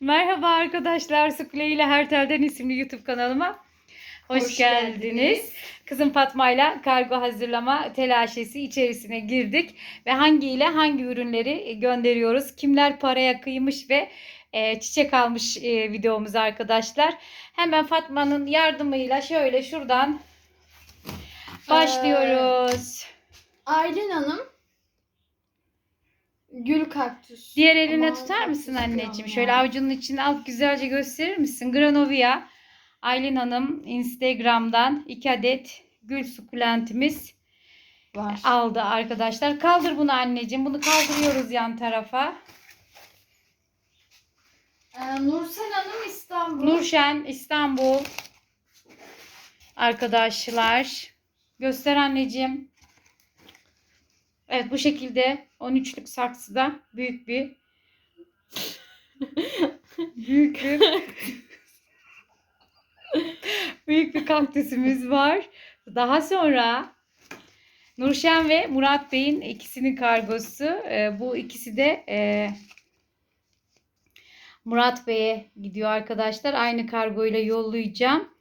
Merhaba arkadaşlar. Sukule ile Her Telden isimli YouTube kanalıma hoş, Hoş geldiniz. geldiniz. Kızım Fatma ile kargo hazırlama telaşesi içerisine girdik ve hangi ile hangi ürünleri gönderiyoruz? Kimler paraya kıymış ve e, çiçek almış e, videomuz arkadaşlar. Hemen Fatma'nın yardımıyla şöyle şuradan başlıyoruz. Aylin Hanım gül kaktüs. Diğer eline Aman, tutar mısın anneciğim? Şöyle avucunun içine al güzelce gösterir misin? Granovia. Aylin Hanım Instagram'dan 2 adet gül sukulentimiz var. aldı arkadaşlar. Kaldır bunu anneciğim. Bunu kaldırıyoruz yan tarafa. Ee, Nursel Hanım İstanbul. Nurşen İstanbul. Arkadaşlar. Göster anneciğim. Evet bu şekilde 13'lük saksıda büyük bir büyük bir büyük bir kaktüsümüz var. Daha sonra Nurşen ve Murat Bey'in ikisinin kargosu. Ee, bu ikisi de e, Murat Bey'e gidiyor arkadaşlar. Aynı kargoyla yollayacağım.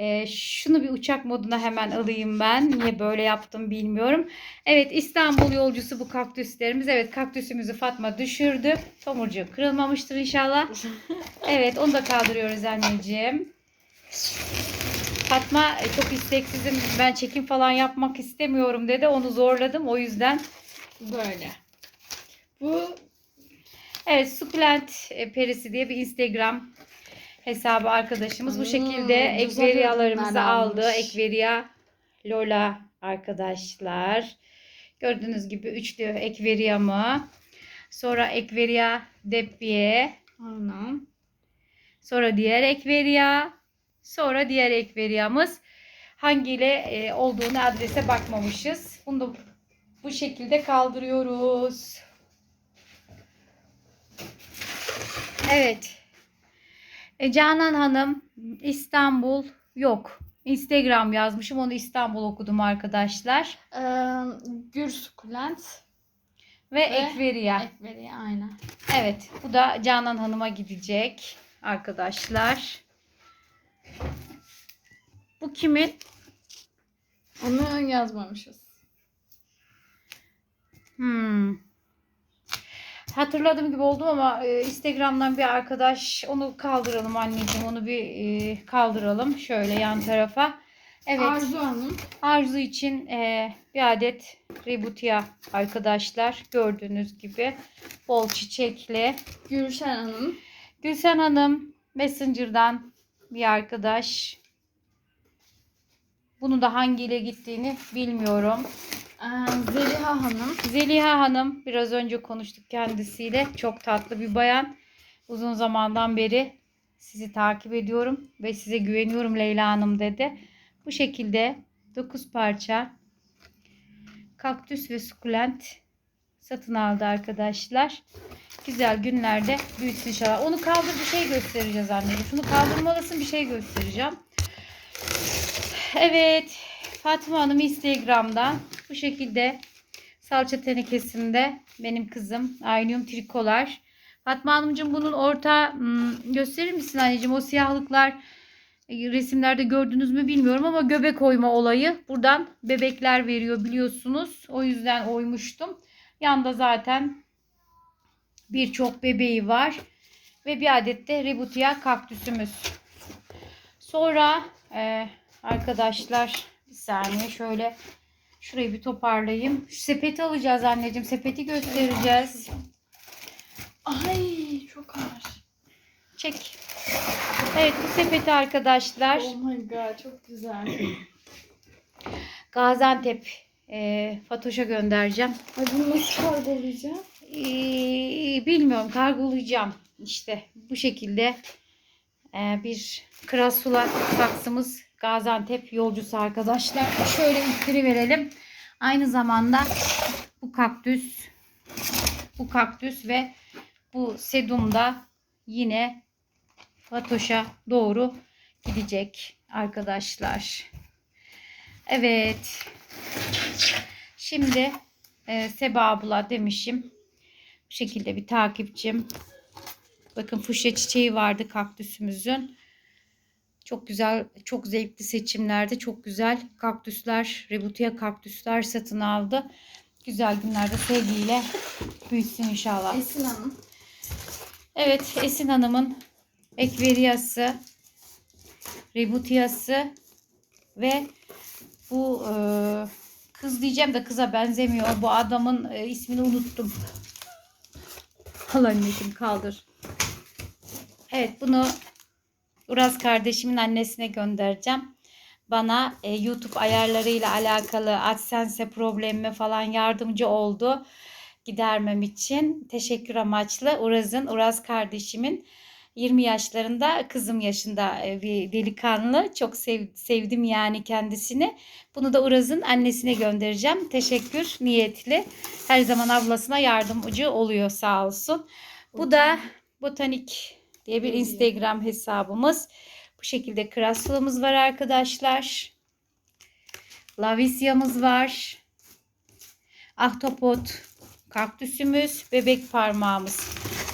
Ee, şunu bir uçak moduna hemen alayım ben. Niye böyle yaptım bilmiyorum. Evet İstanbul yolcusu bu kaktüslerimiz. Evet kaktüsümüzü Fatma düşürdü. Tomurcuğu kırılmamıştır inşallah. Evet onu da kaldırıyoruz anneciğim. Fatma e, çok isteksizim. Ben çekim falan yapmak istemiyorum dedi. Onu zorladım. O yüzden Böyle. Bu Evet, Sukulent e, Perisi diye bir Instagram hesabı arkadaşımız. Bu Hmm, şekilde güzel ekveriyalarımızı aldı. almış. Ekveriya Lola arkadaşlar. Gördüğünüz gibi üçlü ekveriyamı. Sonra ekveriya Depiye. Aynen. Sonra diğer ekveriya. Sonra diğer ekveriyamız. Hangiyle e, olduğunu adrese bakmamışız. Bunu da bu şekilde kaldırıyoruz. Evet. E, Canan Hanım İstanbul yok. Instagram yazmışım. Onu İstanbul okudum arkadaşlar. Ee, sukulent. Ve, Ve Ekveriya. Ekveri aynen. Evet. Bu da Canan Hanım'a gidecek arkadaşlar. Bu kimin? Onu yazmamışız. Hmm. Hatırladığım gibi oldum ama e, Instagram'dan bir arkadaş onu kaldıralım anneciğim. Onu bir e, kaldıralım şöyle yan tarafa. Evet. Arzu Hanım. Arzu için e, bir adet Rebutia arkadaşlar. Gördüğünüz gibi bol çiçekli. Gülşen Hanım. Gülsen Hanım Messenger'dan bir arkadaş. Bunu da hangiyle gittiğini bilmiyorum. Zeliha Hanım. Zeliha Hanım biraz önce konuştuk kendisiyle. Çok tatlı bir bayan. Uzun zamandan beri sizi takip ediyorum ve size güveniyorum Leyla Hanım dedi. Bu şekilde 9 parça kaktüs ve sukulent satın aldı arkadaşlar. Güzel günlerde büyütsün inşallah. Onu kaldır bir şey göstereceğiz anneciğim. Şunu kaldırmalısın bir şey göstereceğim. Evet. Fatma Hanım Instagram'dan bu şekilde salça tenekesinde benim kızım Aynum Trikolar. Fatma Hanımcığım bunun orta hmm, gösterir misin anneciğim? O siyahlıklar e, resimlerde gördünüz mü bilmiyorum ama göbek oyma olayı. Buradan bebekler veriyor biliyorsunuz. O yüzden oymuştum. Yanda zaten birçok bebeği var. Ve bir adet de Rebutia kaktüsümüz. Sonra e, arkadaşlar bir saniye şöyle şurayı bir toparlayayım. Şu sepeti alacağız anneciğim. Sepeti göstereceğiz. Ay çok ağır. Çek. Evet bu sepeti arkadaşlar Oh my god çok güzel. Gaziantep e, Fatoş'a göndereceğim. Ay bunu nasıl kargolayacağım? Ee, bilmiyorum kargolayacağım. İşte bu şekilde e, bir krasula saksımız Gaziantep yolcusu arkadaşlar. Şöyle ittiri verelim. Aynı zamanda bu kaktüs bu kaktüs ve bu sedum da yine Fatoş'a doğru gidecek arkadaşlar. Evet. Şimdi e, Seba abla demişim. Bu şekilde bir takipçim Bakın fuşya çiçeği vardı kaktüsümüzün. Çok güzel, çok zevkli seçimlerde çok güzel kaktüsler, Rebutia kaktüsler satın aldı. Güzel günlerde sevgiyle büyüsün inşallah. Esin Hanım. Evet, Esin Hanım'ın ekveriyası, rebutiyası ve bu e, kız diyeceğim de kıza benzemiyor. Bu adamın e, ismini unuttum. Al anneciğim kaldır. Evet bunu Uraz kardeşimin annesine göndereceğim. Bana e, YouTube ayarlarıyla alakalı AdSense problemime falan yardımcı oldu gidermem için teşekkür amaçlı Uraz'ın, Uraz kardeşimin 20 yaşlarında kızım yaşında e, bir delikanlı. Çok sev- sevdim yani kendisini. Bunu da Uraz'ın annesine göndereceğim. Teşekkür niyetli. Her zaman ablasına yardımcı oluyor sağ olsun. Bu da Botanik diye bir. Instagram hesabımız. Bu şekilde kraslığımız var arkadaşlar. Lavisyamız var. Ahtapot, kaktüsümüz, bebek parmağımız.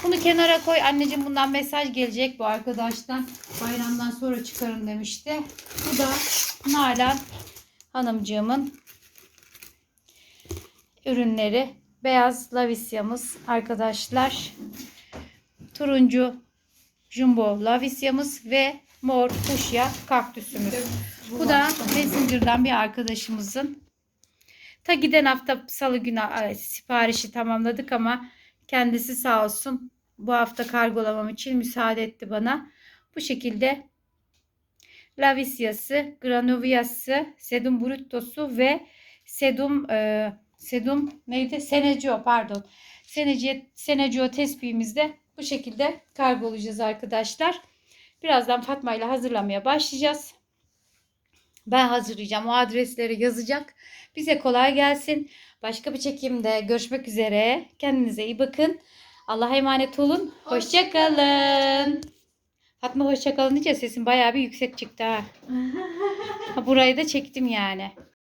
Bunu kenara koy. Anneciğim bundan mesaj gelecek bu arkadaştan. Bayramdan sonra çıkarın demişti. Bu da Nalan hanımcığımın ürünleri. Beyaz lavisyamız arkadaşlar. Turuncu jumbo lavisyamız ve mor fuşya kaktüsümüz. Bu da Messenger'dan bir arkadaşımızın. Ta giden hafta salı günü siparişi tamamladık ama kendisi sağ olsun bu hafta kargolamam için müsaade etti bana. Bu şekilde Lavisyası, Granoviası, Sedum Bruttosu ve Sedum e, Sedum neydi? Senecio pardon. Senecio, Senecio tespihimizde bu şekilde kargolayacağız arkadaşlar. Birazdan Fatma ile hazırlamaya başlayacağız. Ben hazırlayacağım. O adresleri yazacak. Bize kolay gelsin. Başka bir çekimde görüşmek üzere. Kendinize iyi bakın. Allah'a emanet olun. Hoşçakalın. Fatma hoşçakalın diyeceğiz. Sesin bayağı bir yüksek çıktı ha. ha. Burayı da çektim yani.